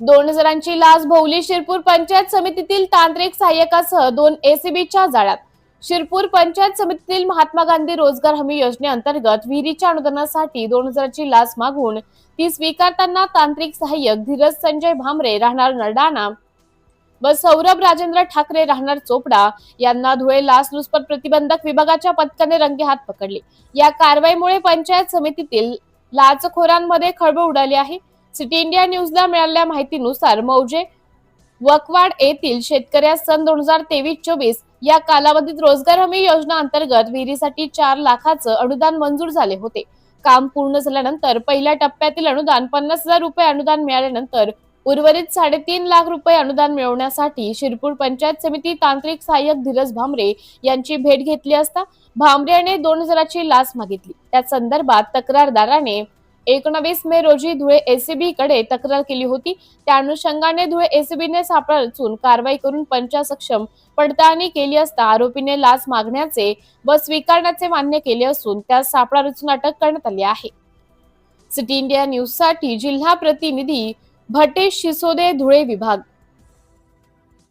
दोन हजारांची लाच भोवली शिरपूर पंचायत समितीतील तांत्रिक सहाय्यकासह दोन एसीबीच्या जाळ्यात. शिरपूर पंचायत समितीतील महात्मा गांधी रोजगार हमी योजनेअंतर्गत विहिरीच्या अनुदानासाठी दोन हजाराची लाच मागून ती स्वीकारताना तांत्रिक सहाय्यक धीरज संजय भामरे राहणार नरडाणा व सौरभ राजेंद्र ठाकरे राहणार चोपडा यांना धुळे लाचलुचपत प्रतिबंधक विभागाच्या पथकाने रंगे हात पकडले. या कारवाईमुळे पंचायत समितीतील लाचखोरांमध्ये खळबळ उडाली आहे. सिटी इंडिया न्यूजला मिळालेल्या माहितीनुसार मौजे वकवाड येथील शेतकऱ्यास सन दोन हजार तेवीस चोवीस या कालावधीत रोजगार हमी योजना अंतर्गत विहिरीसाठी चार लाखाचं अनुदान मंजूर झाले होते. काम पूर्ण झाल्यानंतर पहिल्या टप्प्यातील अनुदान पन्नास हजार रुपये अनुदान मिळाल्यानंतर उर्वरित साडेतीन लाख रुपये अनुदान मिळवण्यासाठी शिरपूर पंचायत समिती तांत्रिक सहाय्यक धीरज भामरे यांची भेट घेतली असता भामरे याने दोन हजाराची लाच मागितली. त्या संदर्भात तक्रारदाराने एकोणवीस मे रोजी धुळे एसीबी कडे तक्रार केली होती. त्या अनुषंगाने धुळे एसीबीने सापळा रचून कारवाई करून पंचा सक्षम पडताळणी केली असता आरोपीने लाच मागण्याचे व स्वीकारण्याचे मान्य केले असून त्यास सापळा रचून अटक करण्यात आली आहे. सिटी इंडिया न्यूजसाठी जिल्हा प्रतिनिधी भटेश शिसोदे धुळे विभाग.